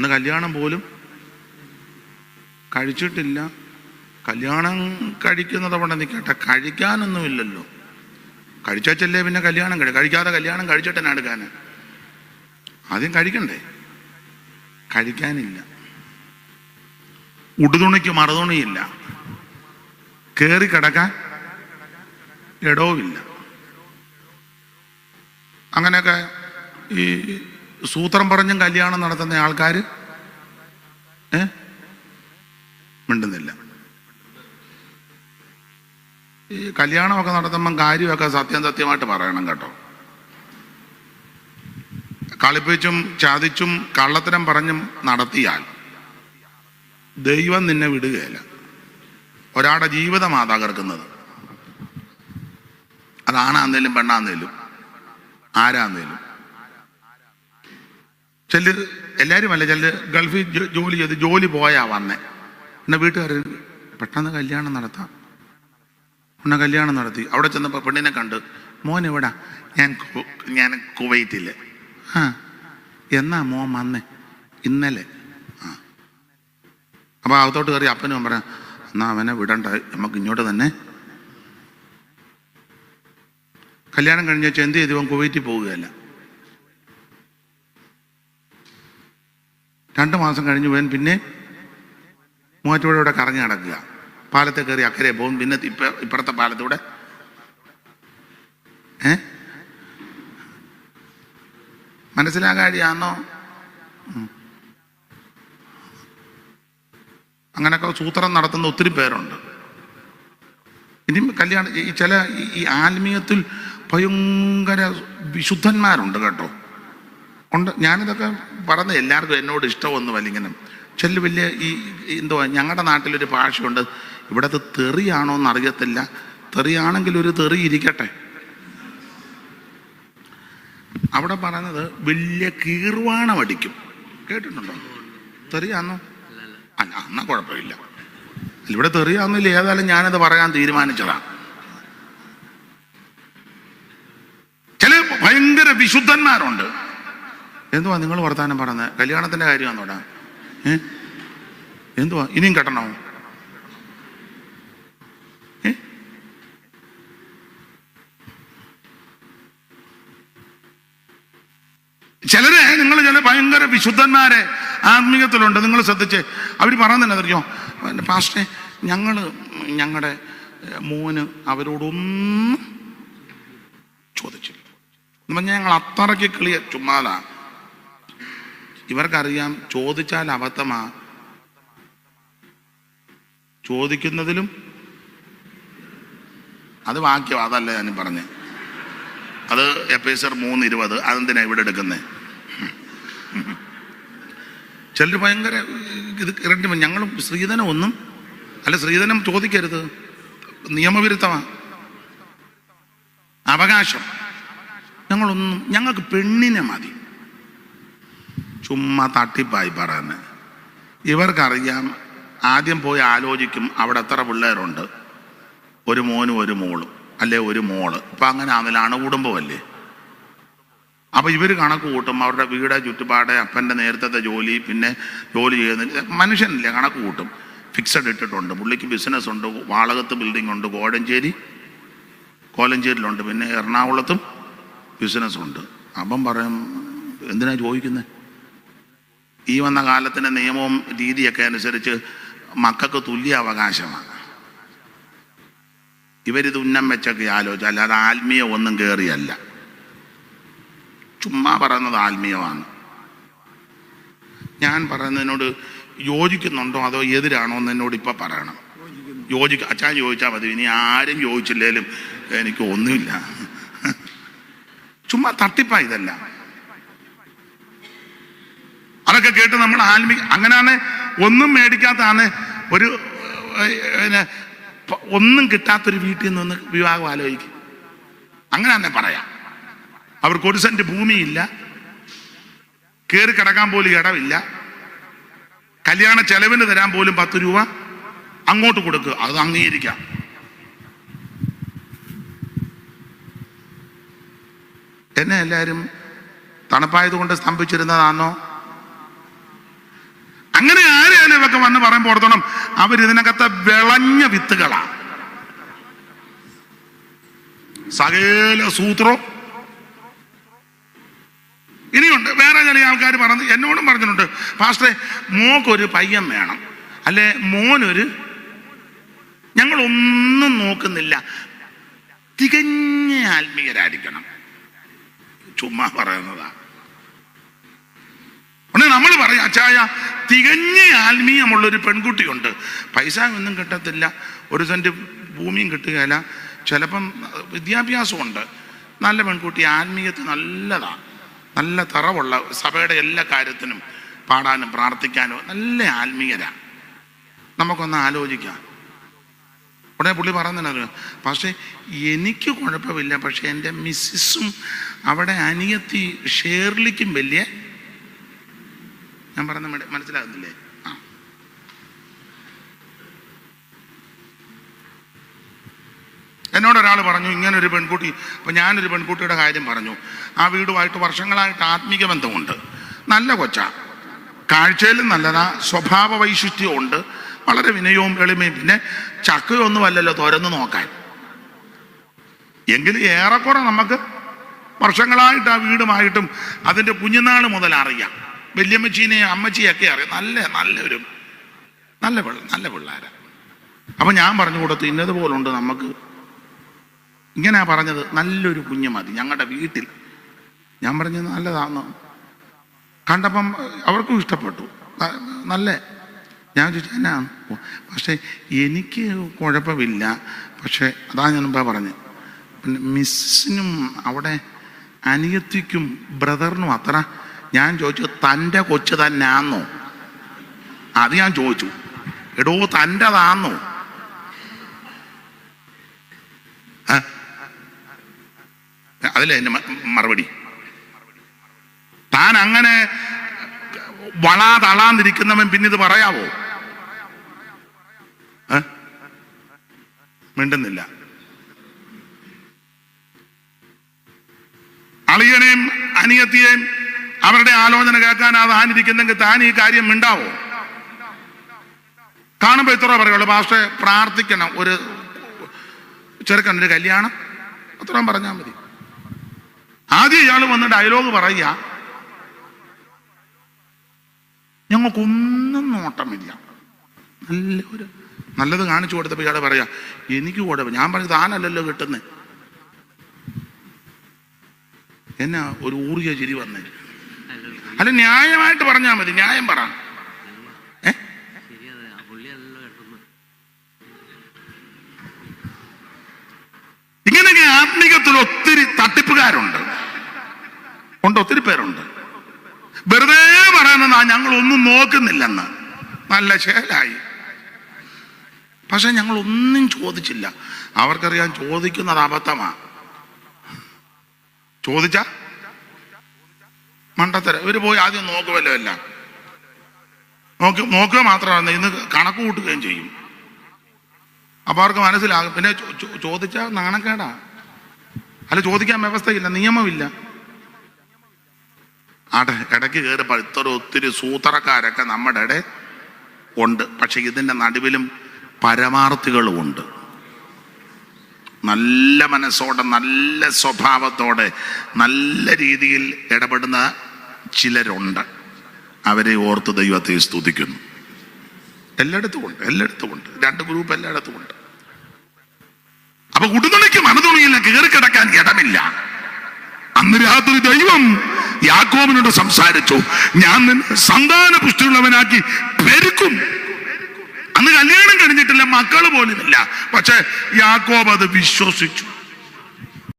അന്ന് കല്യാണം പോലും കഴിച്ചിട്ടില്ല. കല്യാണം കഴിക്കുന്നത് അവിടെ നിൽക്കട്ടെ കഴിക്കാനൊന്നുമില്ലല്ലോ. കഴിച്ചല്ലേ പിന്നെ കല്യാണം കഴി കഴിക്കാതെ കല്യാണം കഴിച്ചിട്ട് തന്നെ എടുക്കാൻ ആദ്യം കഴിക്കണ്ടേ? കഴിക്കാനില്ല. ഉടുതുണിക്ക് മറുതുണിയില്ല. കയറി കിടക്കാൻ ഇടവുമില്ല. അങ്ങനെയൊക്കെ ഈ സൂത്രം പറഞ്ഞും കല്യാണം നടത്തുന്ന ആൾക്കാർ ഏ? മിണ്ടുന്നില്ല. ഈ കല്യാണമൊക്കെ നടത്തുമ്പം കാര്യമൊക്കെ സത്യം സത്യമായിട്ട് പറയണം കേട്ടോ. കളിപ്പിച്ചും ചാതിച്ചും കള്ളത്തരം പറഞ്ഞും നടത്തിയാൽ ദൈവം നിന്നെ വിടുകയില്ല. ഒരാളുടെ ജീവിതമാ തകർക്കുന്നത് അതാണാന്നേലും പെണ്ണാന്നേലും ആരാന്നേലും. ചെല്ല് എല്ലാവരും അല്ല ചില ഗൾഫിൽ ജോലി ചെയ്ത് ജോലി പോയാ വന്നേ. എന്നെ വീട്ടുകാർ പെട്ടെന്ന് കല്യാണം നടത്താം. ഉന്നെ കല്യാണം നടത്തി. അവിടെ ചെന്നപ്പോൾ പെണ്ണിനെ കണ്ട് മോൻ എവിടാ? ഞാൻ ഞാൻ കുവൈറ്റിൽ. ആ എന്നാ മോൻ വന്നേ? ഇന്നലെ. ആ. അപ്പോൾ അകത്തോട്ട് കയറി അപ്പനും പറയാം എന്നാ അവനെ വിടണ്ട നമുക്ക് ഇങ്ങോട്ട് തന്നെ. കല്യാണം കഴിഞ്ഞ എന്ത് ചെയ്തു? ഇവൻ കുവൈറ്റിൽ പോവുകയല്ല. രണ്ട് മാസം കഴിഞ്ഞ് പോയാൽ പിന്നെ മൂവാറ്റുപുഴയുടെ കറങ്ങി നടക്കുക. പാലത്തെ കയറി അക്കരെ പോകും. പിന്നെ ഇപ്പ ഇപ്പുറത്തെ പാലത്തൂടെ. ഏ? മനസ്സിലാകാഴിയാന്നോ. അങ്ങനെയൊക്കെ സൂത്രം നടത്തുന്ന ഒത്തിരി പേരുണ്ട്. ഇനി കല്യാണം ഈ ചില ഈ ആത്മീയത്തിൽ ഭയങ്കര വിശുദ്ധന്മാരുണ്ട് കേട്ടോ. ഉണ്ട്. ഞാനിതൊക്കെ പറഞ്ഞ എല്ലാവർക്കും എന്നോട് ഇഷ്ടമൊന്നുമല്ല ഇങ്ങനെ. ചില വലിയ ഈ എന്തുവാ ഞങ്ങളുടെ നാട്ടിലൊരു ഭാഷയുണ്ട്. ഇവിടത്തെ തെറിയാണോ എന്ന് അറിയത്തില്ല തെറിയാണെങ്കിൽ ഒരു തെറി ഇരിക്കട്ടെ. അവിടെ പറയുന്നത് വലിയ കീർവാണം അടിക്കും കേട്ടിട്ടുണ്ടോ? തെറിയാന്നോ? അല്ല എന്നാ കുഴപ്പമില്ല. ഇവിടെ തെറിയാന്നില്ല. ഏതായാലും ഞാനത് പറയാൻ തീരുമാനിച്ചതാണ് ചില ഭയങ്കര വിശുദ്ധന്മാരുണ്ട്. എന്തുവാ നിങ്ങൾ വർത്താനം പറഞ്ഞത് കല്യാണത്തിന്റെ കാര്യമാണോടാ ഏ? എന്തുവാ? ഇനിയും കെട്ടണോ? ചിലരെ നിങ്ങൾ ചില ഭയങ്കര വിശുദ്ധന്മാരെ ആത്മീയത്തിലുണ്ട്. നിങ്ങൾ ശ്രദ്ധിച്ച്. അവർ പറഞ്ഞതന്നെ അറിയോ പാസ്റ്റേ ഞങ്ങൾ ഞങ്ങളുടെ മോന് അവരോടൊന്നും ചോദിച്ചില്ല. എന്ന് പറഞ്ഞാൽ ഞങ്ങൾ അത്രയ്ക്ക് കിളിയ ചുമ്മാതാ. ഇവർക്കറിയാം ചോദിച്ചാൽ അബദ്ധമാ. ചോദിക്കുന്നതിലും അത് വാക്യം അതല്ല ഞാൻ പറഞ്ഞേ. അത് എപ്പേസർ മൂന്ന് ഇരുപത് അതെന്തിനാ ഇവിടെ എടുക്കുന്നത് ചിലർ ഭയങ്കര ഇത് ഇരട്ടി ഞങ്ങൾ സ്ത്രീധനം ഒന്നും അല്ല സ്ത്രീധനം ചോദിക്കരുത്. നിയമവിരുദ്ധമാ. അവകാശം. ഞങ്ങളൊന്നും ഞങ്ങൾക്ക് പെണ്ണിനെ മതി. ചുമ്മാ തട്ടിപ്പായി പറയുന്നത് ഇവർക്കറിയാം ആദ്യം പോയി ആലോചിക്കും അവിടെ എത്ര പിള്ളേരുണ്ട്. ഒരു മോനും ഒരു മോളും അല്ലെ ഒരു മോൾ. ഇപ്പം അങ്ങനെ ആണെന്നില്ല അണുകുടുംബമല്ലേ അപ്പോൾ ഇവർ കണക്ക് കൂട്ടും അവരുടെ വീട് ചുറ്റുപാട് അപ്പന്റെ നേരത്തെ ജോലി പിന്നെ ജോലി ചെയ്യുന്ന മനുഷ്യനില്ലേ കണക്ക് കൂട്ടും. ഫിക്സഡ് ഇട്ടിട്ടുണ്ട് പുള്ളിക്ക് ബിസിനസ് ഉണ്ട് വാളകത്ത് ബിൽഡിംഗ് ഉണ്ട് കോഴഞ്ചേരി കോലഞ്ചേരിയിലുണ്ട് പിന്നെ എറണാകുളത്തും ബിസിനസ് ഉണ്ട്. അപ്പം പറയും എന്തിനാ ചോദിക്കുന്നത് ഈ വന്ന കാലത്തിന്റെ നിയമവും രീതിയൊക്കെ അനുസരിച്ച് മക്കൾക്ക് തുല്യ അവകാശമാണ്. ഇവരിത് ഉന്നം വെച്ചൊക്കെ ആലോചിച്ചു അല്ലാതെ ആത്മീയ ഒന്നും കയറിയല്ല ചുമ്മാ പറയുന്നത് ആത്മീയമാണ്. ഞാൻ പറയുന്നതിനോട് യോജിക്കുന്നുണ്ടോ അതോ എതിരാണോ എന്ന് എന്നോട് ഇപ്പം പറയണം. യോജിക്ക അച്ഛൻ ചോദിച്ചാൽ മതി ഇനി ആരും ചോദിച്ചില്ലേലും എനിക്ക് ഒന്നുമില്ല. ചുമ്മാ തട്ടിപ്പാ ഇതല്ല. അതൊക്കെ കേട്ട് നമ്മൾ ആത്മീ അങ്ങനെയാണ് ഒന്നും മേടിക്കാത്തതാണ്. ഒരു പിന്നെ ഒന്നും കിട്ടാത്തൊരു വീട്ടിൽ നിന്ന് വിവാഹം ആലോചിക്കും. അങ്ങനെ തന്നെ പറയാം. അവർക്ക് ഒരു സെന്റ് ഭൂമിയില്ല. കയറി കിടക്കാൻ പോലും ഇടവില്ല. കല്യാണ ചെലവിന് തരാൻ പോലും പത്ത് രൂപ അങ്ങോട്ട് കൊടുക്കുക അത് അംഗീകരിക്കാം. എന്നെ എല്ലാവരും തണുപ്പായതുകൊണ്ട് സ്തംഭിച്ചിരുന്നതാണോ? അങ്ങനെ ആരെയാലും ഇവൊക്കെ വന്ന് പറയുമ്പോൾ ഓർത്തണം അവരിതിനകത്തെ വിളഞ്ഞ വിത്തുകളാണ് സകല സൂത്രോ. ഇനിയുണ്ട് വേറെ ചില ആൾക്കാർ പറഞ്ഞു എന്നോടും പറഞ്ഞിട്ടുണ്ട് പാസ്റ്ററെ മോക്കൊരു പയ്യൻ വേണം. അല്ലെ മോനൊരു ഞങ്ങളൊന്നും നോക്കുന്നില്ല. തികഞ്ഞ ആത്മീയരായിരിക്കണം. ചുമ്മാ പറയുന്നതാ. ഉടനെ നമ്മൾ പറയാം അച്ചായ തികഞ്ഞ ആത്മീയമുള്ളൊരു പെൺകുട്ടിയുണ്ട്. പൈസ ഒന്നും കിട്ടത്തില്ല. ഒരു സെന്റ് ഭൂമിയും കിട്ടുകയില്ല. ചിലപ്പം വിദ്യാഭ്യാസമുണ്ട്. നല്ല പെൺകുട്ടി ആത്മീയത്തിൽ നല്ലതാണ് നല്ല തറവുള്ള സഭയുടെ എല്ലാ കാര്യത്തിനും പാടാനും പ്രാർത്ഥിക്കാനും നല്ല ആത്മീയരാണ് നമുക്കൊന്ന് ആലോചിക്കാം. ഉടനെ പുള്ളി പറയുന്നത് പക്ഷേ എനിക്ക് കുഴപ്പമില്ല. പക്ഷേ എന്റെ മിസ്സിസും അവിടെ അനിയത്തി ഷേർലിക്കും വലിയ ഞാൻ പറഞ്ഞ മന- മനസ്സിലാകുന്നില്ലേ ആ. എന്നോട് ഒരാൾ പറഞ്ഞു ഇങ്ങനെ ഒരു പെൺകുട്ടി അപ്പം ഞാനൊരു പെൺകുട്ടിയുടെ കാര്യം പറഞ്ഞു. ആ വീടുമായിട്ട് വർഷങ്ങളായിട്ട് ആത്മീക ബന്ധമുണ്ട്. നല്ല കൊച്ച. കാഴ്ചയിലും നല്ലതാ. സ്വഭാവ വൈശിഷ്ട്യവും ഉണ്ട്. വളരെ വിനയവും എളിമയും. പിന്നെ ചക്കയൊന്നുമല്ലല്ലോ തുരന്ന് നോക്കാൻ. എങ്കിലും ഏറെക്കുറെ നമുക്ക് വർഷങ്ങളായിട്ട് ആ വീടുമായിട്ടും അതിന്റെ കുഞ്ഞുനാൾ മുതൽ അറിയാം. വല്യമ്മച്ചീനെയും അമ്മച്ചിയൊക്കെ അറിയാം. നല്ല നല്ലൊരു നല്ല പിള്ള നല്ല പിള്ളേരാണ് അപ്പം ഞാൻ പറഞ്ഞു കൊടുത്തു ഇന്നതുപോലുണ്ട് നമുക്ക്. ഇങ്ങനെയാ പറഞ്ഞത് നല്ലൊരു കുഞ്ഞ് മതി ഞങ്ങളുടെ വീട്ടിൽ. ഞാൻ പറഞ്ഞത് നല്ലതാന്ന്. കണ്ടപ്പം അവർക്കും ഇഷ്ടപ്പെട്ടു. നല്ല. ഞാൻ ചോദിച്ചു എന്നാ പക്ഷേ എനിക്ക് കുഴപ്പമില്ല. പക്ഷേ അതാ ഞാൻ മുമ്പേ പറഞ്ഞത് പിന്നെ മിസ്സിനും അവിടെ അനിയത്തിക്കും ബ്രദറിനും അത്ര ഞാൻ ചോദിച്ചു തന്റെ കൊച്ചു തന്നെയാന്നോ? അത് ഞാൻ ചോദിച്ചു എടോ തന്റെതാന്നോ? അതിലെ എന്റെ മറുപടി. താൻ അങ്ങനെ വളാ തളാന്നിരിക്കുന്നവൻ പിന്നെ ഇത് പറയാവോ മിണ്ടുന്നില്ല. അളിയനെയും അനിയത്തിയെയും അവരുടെ ആലോചന കേൾക്കാൻ ആ താനിരിക്കുന്നെങ്കിൽ താൻ ഈ കാര്യം മിണ്ടാവോ? കാണുമ്പോ ഇത്ര പറയുള്ളൂ പാസ്റ്റർ പ്രാർത്ഥിക്കണം. ഒരു ചെറുക്കൻ ഒരു കല്യാണം. അത്രയും പറഞ്ഞാൽ മതി. ആദ്യം ഇയാൾ വന്ന് ഡയലോഗ് പറയുക. ഞങ്ങൾക്കൊന്നും നോട്ടമില്ല. നല്ല ഒരു നല്ലത് കാണിച്ചു കൊടുത്തപ്പോൾ ഇയാൾ പറയാ എനിക്ക് കൂടെ ഞാൻ പറഞ്ഞു താനല്ലല്ലോ കിട്ടുന്നേ. എന്നാ ഒരു ഊറിയ ചിരി വന്നേ. അല്ല ന്യായമായിട്ട് പറഞ്ഞാൽ മതി. ന്യായം പറ. ഇങ്ങനെയൊക്കെ ആത്മീകത്തിൽ ഒത്തിരി തട്ടിപ്പുകാരുണ്ട്. ഉണ്ട് ഒത്തിരി പേരുണ്ട്. വെറുതെ പറയുന്നതാ ഞങ്ങൾ ഒന്നും നോക്കുന്നില്ലെന്ന്. നല്ല ശേലായി. പക്ഷെ ഞങ്ങൾ ഒന്നും ചോദിച്ചില്ല. അവർക്കറിയാൻ ചോദിക്കുന്നത് അബദ്ധമാ. ചോദിച്ച? മണ്ടത്തര. ഇവർ പോയി ആദ്യം നോക്കുമല്ലോ എല്ലാം നോക്കി നോക്കുക മാത്രമാണ്. ഇന്ന് കണക്ക് കൂട്ടുകയും ചെയ്യും. അപ്പൊ അവർക്ക് മനസ്സിലാകും. പിന്നെ ചോദിച്ചാൽ നാണക്കേടാ. അല്ല ചോദിക്കാൻ വ്യവസ്ഥയില്ല നിയമമില്ല. ആട്ടെ ഇടയ്ക്ക് കയറിപ്പോ ഇത്ര ഒത്തിരി സൂത്രക്കാരൊക്കെ നമ്മുടെ ഇടയിൽ ഉണ്ട്. പക്ഷെ ഇതിന്റെ നടുവിലും പരമാർത്ഥികളും ഉണ്ട്. നല്ല മനസ്സോടെ നല്ല സ്വഭാവത്തോടെ നല്ല രീതിയിൽ ഇടപെടുന്ന ചിലരുണ്ട്. അവരെ ഓർത്ത് ദൈവത്തെ സ്തുതിക്കുന്നു. എല്ലായിടത്തും ഉണ്ട് എല്ലായിടത്തും ഉണ്ട്. രണ്ട് ഗ്രൂപ്പ് എല്ലായിടത്തും ഉണ്ട്. അപ്പൊ ഉടുതുണിക്ക് മറുതുണിയില്ല കയറി കിടക്കാൻ ഇടമില്ല. അന്ന് രാത്രി ദൈവം യാക്കോബിനോട് സംസാരിച്ചു ഞാൻ സന്താന പുഷ്ടിയുള്ളവനാക്കി പെരുക്കും അന്ന് കല്യാണം കഴിഞ്ഞിട്ടില്ല മക്കൾ പോലുമില്ല പക്ഷെ യാക്കോബ് അത് വിശ്വസിച്ചു.